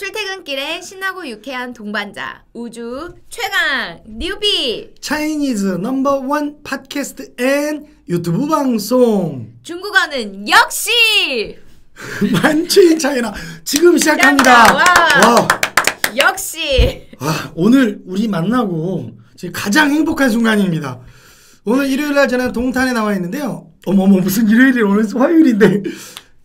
출퇴근길에 신나고 유쾌한 동반자 우주 최강 뉴비 차이니즈 넘버 원 팟캐스트 앤 유튜브 방송 중국어는 역시 만취인 차이나 지금 시작합니다. 와. 와. 역시 아, 오늘 우리 만나고 지금 가장 행복한 순간입니다. 오늘 일요일 날 저는 동탄에 나와 있는데요. 어머머 무슨 일요일이 오늘 화요일인데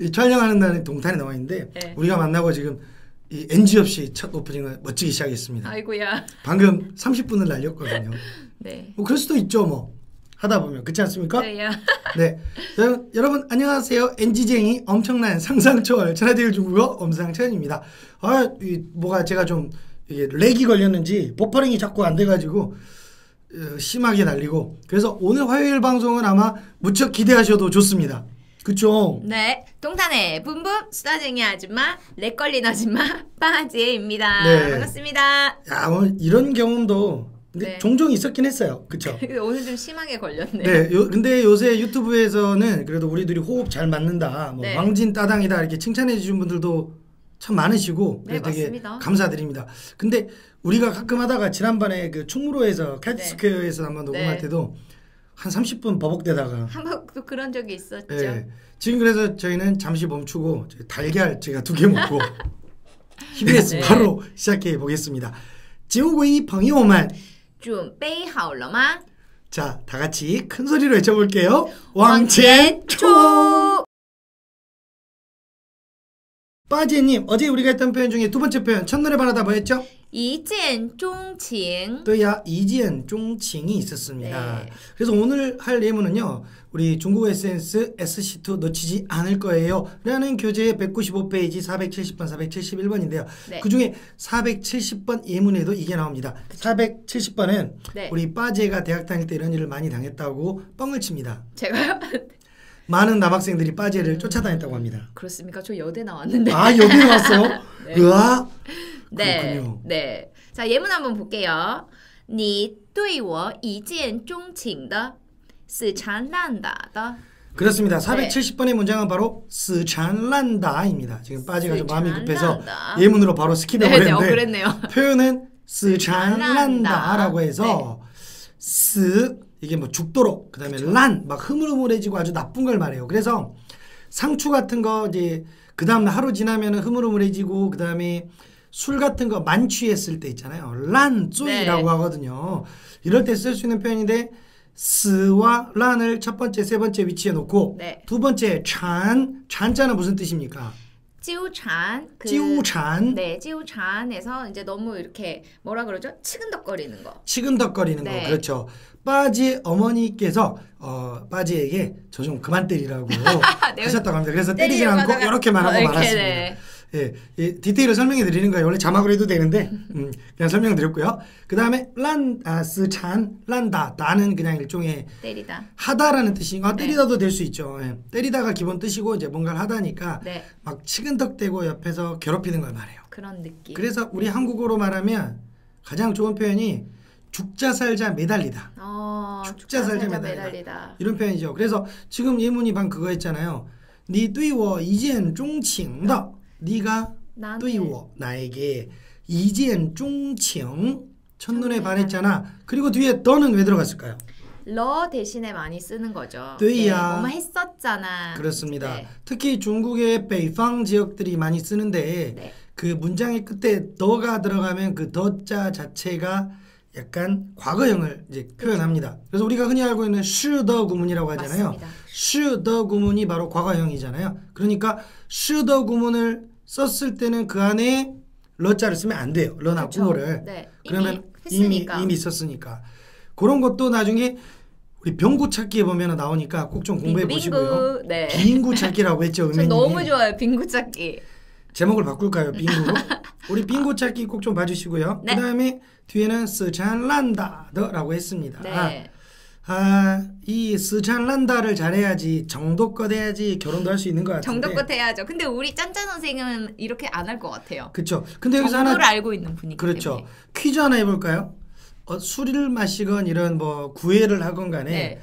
이 촬영하는 날에 동탄에 나와 있는데 네. 우리가 만나고 지금 이 NG 없이 첫 오프닝을 멋지게 시작했습니다. 아이고야 방금 30분을 날렸거든요. 네 뭐 그럴 수도 있죠 뭐 하다 보면 그렇지 않습니까? 그래요 네. 여러분, 안녕하세요. NG쟁이 엄청난 상상초월 천하제일 중국어 엄상천입니다. 아, 이 뭐가 제가 좀 이게 렉이 걸렸는지 버퍼링이 자꾸 안 돼가지고 어, 심하게 날리고 그래서 오늘 화요일 방송은 아마 무척 기대하셔도 좋습니다. 그쵸? 네 동탄의 붐붐 수다쟁이 아줌마 렉 걸린 아줌마 빠지입니다 네. 반갑습니다 야 오늘 이런 경험도 근데 네. 종종 있었긴 했어요. 그쵸? 오늘 좀 심하게 걸렸네 네, 요, 근데 요새 유튜브에서는 그래도 우리들이 호흡 잘 맞는다, 뭐 네. 왕진 따당이다 이렇게 칭찬해 주신 분들도 참 많으시고 네, 되게 맞습니다. 감사드립니다. 근데 우리가 가끔 하다가 지난번에 그 충무로에서 캣스퀘어에서 한번 녹음할 네. 때도 한 30분 버벅대다가 한 번도 그런 적이 있었죠 예. 지금 그래서 저희는 잠시 멈추고 저희 달걀 제가 두 개 먹고 힘냈습 네. 바로 시작해 보겠습니다. 지오구이朋友们 좀 빼이 하올러마 자, 다 같이 큰 소리로 외쳐볼게요. 왕첸 초! 빠지님, 어제 우리가 했던 표현 중에 두 번째 표현, 첫눈에 반하다 뭐였죠? 一见钟情 또야 이지엔 쫑칭이 있었습니다. 네. 그래서 오늘 할 예문은요, 우리 중국어 에센스 SC2 놓치지 않을 거예요. 라는 교재의 195페이지 470번, 471번인데요. 네. 그 중에 470번 예문에도 이게 나옵니다. 470번은 네. 우리 빠제가 대학 다닐 때 이런 일을 많이 당했다고 뻥을 칩니다. 제가요? 많은 남학생들이 빠제를 쫓아다녔다고 합니다. 그렇습니까? 저 여대 나왔는데. 아 여기 나왔어요? 네. 으아? 네. 그렇군요. 네. 자, 예문 한번 볼게요. 你对我一见钟情的死缠烂打的 그렇습니다. 네. 470번의 문장은 바로 스찬란다입니다. 지금 빠지가 좀 마음이 급해서 스찬란다. 예문으로 바로 스킵해 네, 네, 어, 버렸는데 그랬네요. 표현은 스찬란다라고 네. 해서 스 이게 뭐 죽도록 그다음에 란 막 흐물흐물해지고 아주 나쁜 걸 말해요. 그래서 상추 같은 거 이제 그 다음 하루 지나면은 흐물흐물해지고 그다음에 술 같은 거 만취했을 때 있잖아요. 란쭈이라고 네. 하거든요. 이럴 때 쓸 수 있는 표현인데 스와 란을 첫 번째, 세 번째 위치에 놓고 네. 두 번째 찬, 찬자는 무슨 뜻입니까? 찌우찬 그, 찌우찬 네 찌우찬에서 이제 너무 이렇게 뭐라 그러죠 치근덕거리는 거 치근덕거리는 네. 거 그렇죠 빠지 어머니께서 어, 빠지에게 저 좀 그만 때리라고 네. 하셨다고 합니다 그래서 때리지 않고 이렇게 말하고 어, 말았습니다 네. 예, 이 디테일을 설명해 드리는 거예요. 원래 자막으로 해도 되는데 음, 그냥 설명드렸고요. 그 다음에 란, 아, 스찬, 란다, 다는 그냥 일종의 때리다. 하다라는 뜻이고 아, 네. 때리다도 될 수 있죠. 예. 때리다가 기본 뜻이고 이제 뭔가를 하다니까 네. 막 치근덕대고 옆에서 괴롭히는 걸 말해요. 그런 느낌. 그래서 우리 한국어로 말하면 가장 좋은 표현이 죽자 살자 매달리다. 어, 죽자 살자 살자 매달리다. 매달리다. 이런 표현이죠. 그래서 지금 예문이 방 그거 했잖아요. 你对我一见钟情的 네가 또이워 나에게 이젠 중칭 첫눈에 반했잖아. 그리고 뒤에 너는 왜 들어갔을까요? 러 대신에 많이 쓰는 거죠. 뜨이야. 네, 했었잖아. 그렇습니다. 네. 특히 중국의 베이팡 지역들이 많이 쓰는데 네. 그 문장의 끝에 더가 들어가면 그 더자 자체가 약간 과거형을 이제 그렇죠. 표현합니다. 그래서 우리가 흔히 알고 있는 슈더 구문이라고 하잖아요. 슈더 구문이 바로 과거형이잖아요. 그러니까 슈더 구문을 썼을 때는 그 안에 러자를 쓰면 안 돼요. 러나 그렇죠. 구어를. 네. 그러면 이미 이미 썼으니까 그런 것도 나중에 우리 병구 찾기에 보면 나오니까 꼭 좀 공부해 빙구, 보시고요. 빙구. 네. 빙구 찾기라고 했죠, 저 은혜님. 너무 좋아요. 빙구 찾기. 제목을 바꿀까요? 빙구로? 우리 빙고 찾기 꼭 좀 봐주시고요. 네. 그 다음에 뒤에는 스찬란다더라고 했습니다. 네. 아, 이 스찬란다를 잘해야지 정도껏 해야지 결혼도 할 수 있는 것 같은데. 정도껏 해야죠. 근데 우리 짠짠 선생님은 이렇게 안 할 것 같아요. 그렇죠. 근데 여기서 정도를 하나 알고 있는 분이기 그렇죠. 때문에. 퀴즈 하나 해볼까요? 어, 술을 마시건 이런 뭐 구애를 하건 간에 네.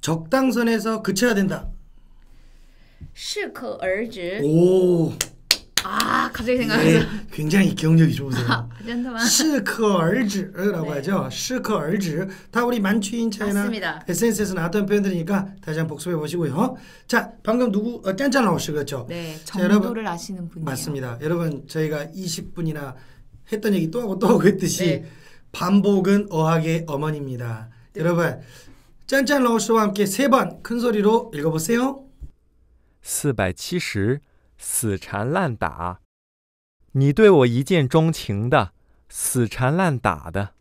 적당선에서 그쳐야 된다. 适可而止. 오, 아 갑자기 생각나서 네, 굉장히 기억력이 좋으세요. 아, 그 시크얼즈라고 네. 하죠. 시크얼즈 다 우리 만취인 차이나 에센스에서 나왔던 표현들이니까 다시 한번 복습해 보시고요. 자 방금 누구 어, 짠짠 나오시 그렇죠? 네 정도를 자, 아시는 분이 맞습니다. 여러분 저희가 20분이나 했던 얘기 또 하고 또 하고 했듯이 네. 반복은 어학의 어머니입니다. 네. 여러분 짠짠 러시와 함께 세 번 큰 소리로 읽어보세요. 470死缠烂打。你对我一见钟情的，死缠烂打的。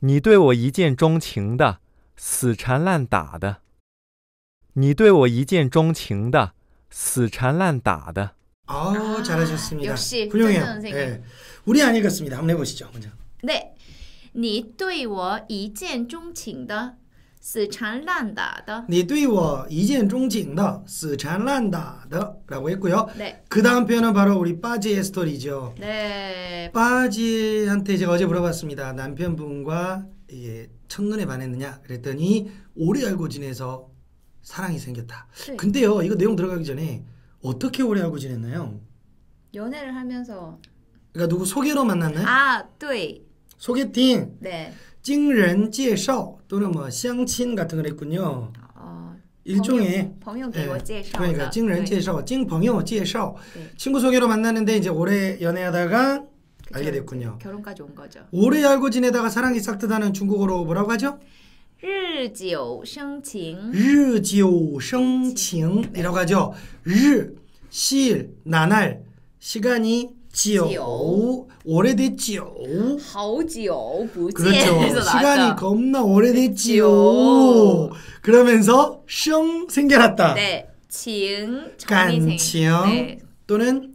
你对我一见钟情的，死缠烂打的。你对我一见钟情的，死缠烂打的。 아, 아, 잘하셨습니다. 역시 훌륭해요. 짠짠 선생님. 예. 우리 안 읽었습니다. 한번 해보시죠. 먼저. 对，你对我一见钟情的， 死缠烂打的。你对我一见钟情的死缠烂打的라고 했고요. 네, 그 다음 표현은 바로 우리 빠지의 스토리죠. 네, 빠지한테 제가 어제 물어봤습니다. 남편분과 이게 첫눈에 반했느냐 그랬더니 오래 알고 지내서 사랑이 생겼다. 네. 근데요 이거 내용 들어가기 전에 어떻게 오래 알고 지냈나요? 연애를 하면서 그러니까 누구 소개로 만났나요? 아, 对, 소개팅, 네, 经人介绍 또는 뭐相亲 같은 걸 했군요. 어, 일종의 朋友给我介绍的， 그러니까 经人介绍, 经朋友介绍 네. 친구 소개로 만났는데 이제 오래 연애하다가 그쵸, 알게 됐군요. 결혼까지 온 거죠. 오래 알고 지내다가 사랑이 싹트다는 중국어로 뭐라고 하죠? 日久生情，日久生情이라고 하죠. 日 시일 나날 시간이 久 久 오래됐죠. 好久不见 그렇죠. 에서 시간이 나왔죠. 겁나 오래됐지요. 죠. 그러면서 성 생겨났다. 네, 情 정이 생- 간칭 네, 또는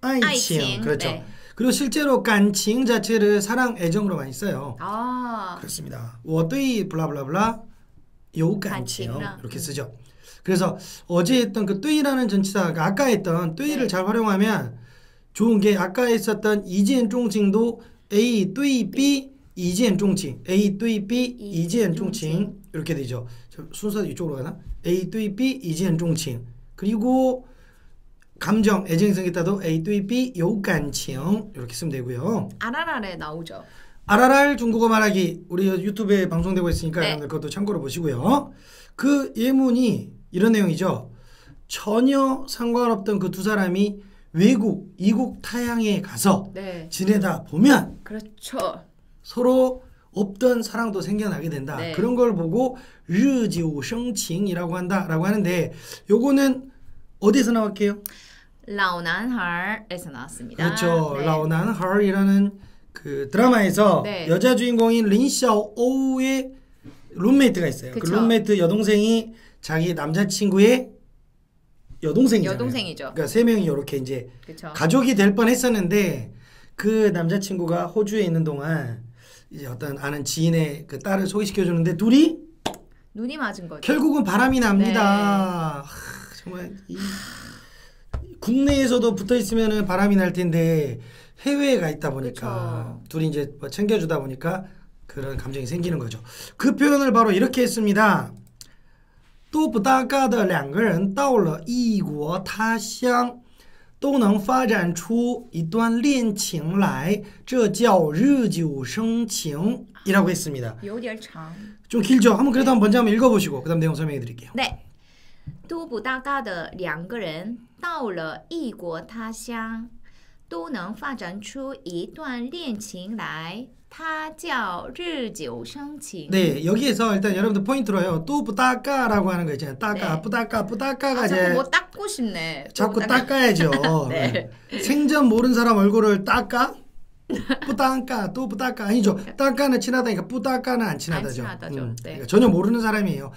아이칭 아이칭, 그렇죠. 네. 그리고 실제로 간칭 자체를 사랑 애정으로 많이 써요. 아, 그렇습니다. 我对 블라블라블라 요 간칭 간칭이라. 이렇게 쓰죠. 그래서 어제 했던 그 对라는 전치사가 아까 했던 对를 네. 잘 활용하면 좋은 게 아까 했었던 이지엔 종칭도 A 对 B 이지엔 종칭 A 对 B 이지엔 종칭 이렇게 되죠. 저 순서 이쪽으로 가나? A 对 B 이지엔 종칭 그리고 감정 애정이 생겼다도 A 对 B 요 간칭 이렇게 쓰면 되고요. 아라라에 나오죠. 아라랄 중국어 말하기 우리 유튜브에 방송되고 있으니까 네. 여러분들 그것도 참고로 보시고요. 그 예문이 이런 내용이죠. 전혀 상관없던 그 두 사람이 외국 이국 타향에 가서 네. 지내다 보면 그렇죠. 서로 없던 사랑도 생겨나게 된다. 네. 그런 걸 보고 르지우성칭이라고 한다라고 하는데 요거는 어디서 나왔게요? 라오난할에서 나왔습니다. 그렇죠. 네. 라오난할이라는 그 드라마에서 네. 여자 주인공인 린샤오 오우의 룸메이트가 있어요. 그 그쵸. 그 룸메이트 여동생이 자기 남자친구의 여동생이잖아요. 여동생이죠. 그러니까 세 명이 이렇게 이제 그렇죠. 가족이 될 뻔했었는데 그 남자친구가 호주에 있는 동안 이제 어떤 아는 지인의 그 딸을 소개시켜 주는데 둘이 눈이 맞은 거죠. 결국은 바람이 납니다. 네. 하, 정말 이, 국내에서도 붙어 있으면 바람이 날 텐데 해외에 가 있다 보니까 둘이 이제 뭐 챙겨주다 보니까 그런 감정이 생기는 거죠. 그 표현을 바로 이렇게 했습니다. 都不搭嘎的两个人到了异国他乡，都能发展出一段恋情来，这叫日久生情이라고 했습니다. 有点长。 좀 길죠? 한번 그래도 한번 먼저 한번 읽어보시고 그다음 내용 설명해 드릴게요. 对，都不搭嘎的两个人到了异国他乡， 都能发展出一段恋情来，它叫日久生情。 네 여기에서 일단 여러분들 포인트로요. 또 부다까라고 하는 거 있잖아요. 따까 네. 부다까 부다까가 아, 이제 자꾸 뭐 닦고 싶네. 자꾸 또 닦아- 닦아야죠. 네. 네. 생전 모르는 사람 얼굴을 닦아? 뿌따까 또 뿌따까 아니죠. 따까는 친하다니까 뿌따까는 안 친하다죠. 친하다죠. 네. 그러니까 전혀 모르는 사람이에요.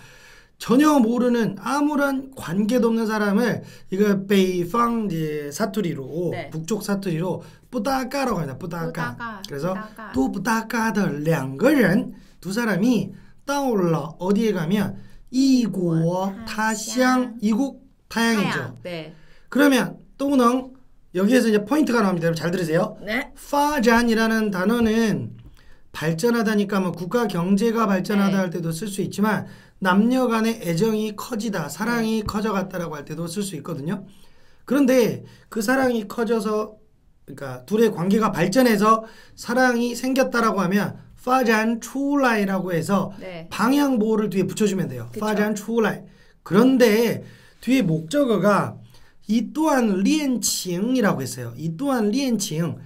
전혀 모르는 아무런 관계도 없는 사람을 이거 베이팡 이제 사투리로 네. 북쪽 사투리로 뿌따까라고 합니다. 뿌따까. 뿌따까, 그래서 뿌따까. 또 뿌따까더 两个人두 사람이 到了 어디에 가면 이국 타향 이국 타향이죠. 타양. 네. 그러면 또는 여기에서 이제 포인트가 나옵니다. 여러분 잘 들으세요. 네. 파잔이라는 단어는 발전하다니까 뭐 국가 경제가 발전하다 네. 할 때도 쓸 수 있지만 남녀 간의 애정이 커지다, 네. 사랑이 커져갔다라고 할 때도 쓸 수 있거든요. 그런데 그 사랑이 커져서 그러니까 둘의 관계가 발전해서 사랑이 생겼다라고 하면 파잔 추라이라고 해서 네. 방향 보호를 뒤에 붙여주면 돼요. 파잔 추라이. 그런데 뒤에 목적어가 이 또한 리엔칭이라고 했어요. 이 또한 리엔칭.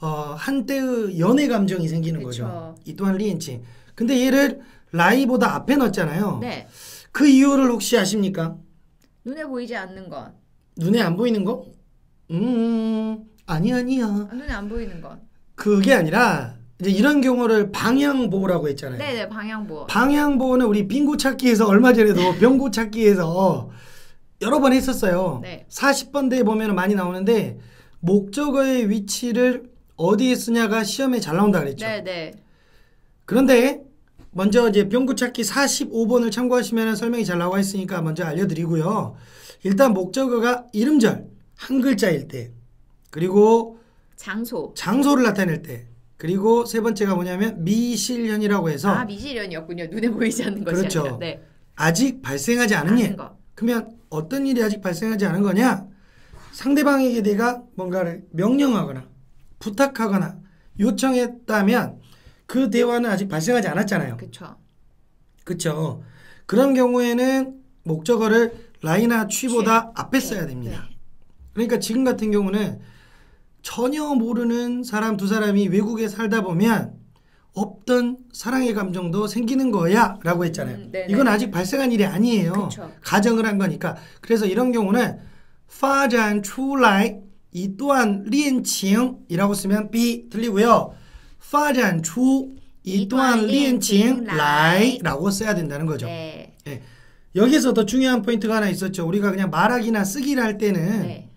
어, 한때의 연애 감정이 생기는 그쵸. 거죠. 이 또한 리엔칭. 근데 얘를 라이보다 앞에 넣었잖아요. 네. 그 이유를 혹시 아십니까? 눈에 보이지 않는 것. 눈에 안 보이는 거? 음, 아니 아니야. 아, 눈에 안 보이는 것. 그게 아니라 이제 이런 경우를 방향 보호라고 했잖아요. 네네 방향보. 방향 보호는 우리 빙고 찾기에서 얼마 전에도 병고 찾기에서 여러 번 했었어요. 네. 40번대에 보면 많이 나오는데 목적어의 위치를 어디에 쓰냐가 시험에 잘 나온다 그랬죠. 네네. 그런데 먼저 이제 병구 찾기 45번을 참고하시면 설명이 잘 나와 있으니까 먼저 알려드리고요. 일단 목적어가 이름절 한 글자일 때 그리고 장소. 장소를 나타낼 때 그리고 세 번째가 뭐냐면 미실현이라고 해서 아 미실현이었군요. 눈에 보이지 않는 것이 그렇죠. 아니라. 네. 아직 발생하지 않은 일. 거. 그러면 어떤 일이 아직 발생하지 않은 거냐? 상대방에게 내가 뭔가를 명령하거나 부탁하거나 요청했다면 그 대화는 아직 발생하지 않았잖아요. 그렇죠. 그렇죠. 그런 경우에는 목적어를 라이나 취보다 취. 앞에 써야 네. 됩니다. 네. 그러니까 지금 같은 경우는 전혀 모르는 사람 두 사람이 외국에 살다 보면 없던 사랑의 감정도 생기는 거야 라고 했잖아요. 음, 네, 네. 이건 아직 발생한 일이 아니에요. 그쵸. 가정을 한 거니까. 그래서 이런 경우는 파잔 출라이 이 또한 리엔칭이라고 쓰면 B 들리고요. 发展出이 또한 恋情来라고 써야 된다는 거죠. 네. 예. 여기서 더 중요한 포인트가 하나 있었죠. 우리가 그냥 말하기나 쓰기를 할 때는 네.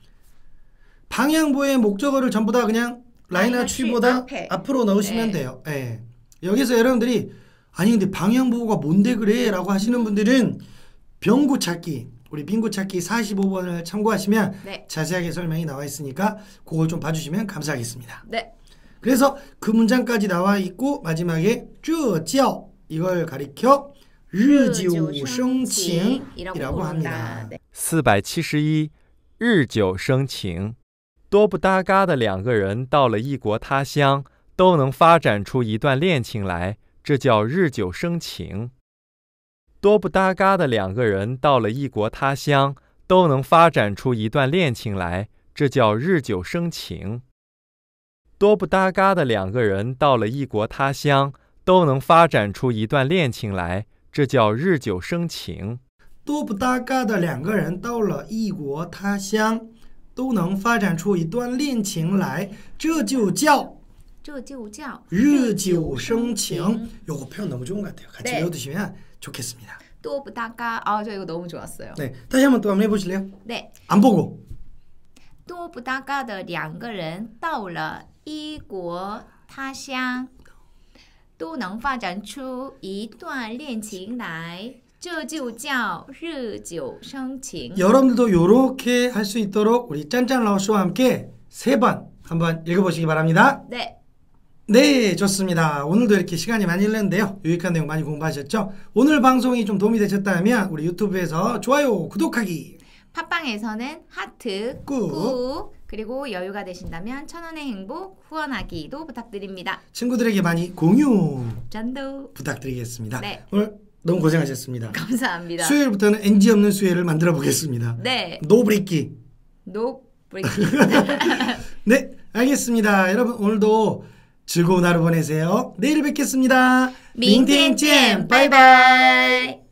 방향보의 목적어를 전부 다 그냥 라이나 라이나 취보다 취 앞에. 앞으로 넣으시면 네. 돼요. 예. 여기서 여러분들이 아니 근데 방향보호가 뭔데 그래라고 하시는 분들은 병구 찾기 우리 빙구 찾기 45번을 참고하시면 네. 자세하게 설명이 나와 있으니까 그걸 좀 봐주시면 감사하겠습니다. 네. 그래서 그 문장까지 나와 있고 마지막에 这叫 이걸 가리켜 日久生情이라고 합니다. 네. 四百七十一，日久生情。多不搭嘎的两个人到了异国他乡，都能发展出一段恋情来，这叫日久生情。多不搭嘎的两个人到了异国他乡，都能发展出一段恋情来，这叫日久生情。 多不搭嘎的两个人到了异国他乡，都能发展出一段恋情来，这叫日久生情。多不搭嘎的两个人到了异国他乡，都能发展出一段恋情来，这就叫这就叫日久生情。 요거 표현 너무 좋은 것 같아요. 같이 네. 외워두시면 좋겠습니다. 또 부다가 아 저 이거 너무 좋았어요. 네, 다시 한번 또 한번 해보실래요? 네. 안 보고 多不搭嘎的两个人到了 异国他乡，都能发展出一段恋情来，这就叫日久生情。 여러분들도 요렇게 할 수 있도록 우리 짠짠 라오스와 함께 세 번 한번 읽어보시기 바랍니다. 네. 네, 좋습니다. 오늘도 이렇게 시간이 많이 흘렀는데요. 유익한 내용 많이 공부하셨죠? 오늘 방송이 좀 도움이 되셨다면 우리 유튜브에서 좋아요, 구독하기 팟빵에서는 하트, 꾹. 꾹, 그리고 여유가 되신다면 천원의 행복 후원하기도 부탁드립니다. 친구들에게 많이 공유 짠도 부탁드리겠습니다. 네. 오늘 너무 고생하셨습니다. 감사합니다. 수요일부터는 NG 없는 수요일을 만들어 보겠습니다. 네. 노브리키. 노브리키. 네, 알겠습니다. 여러분 오늘도 즐거운 하루 보내세요. 내일 뵙겠습니다. 민팅찜 바이바이.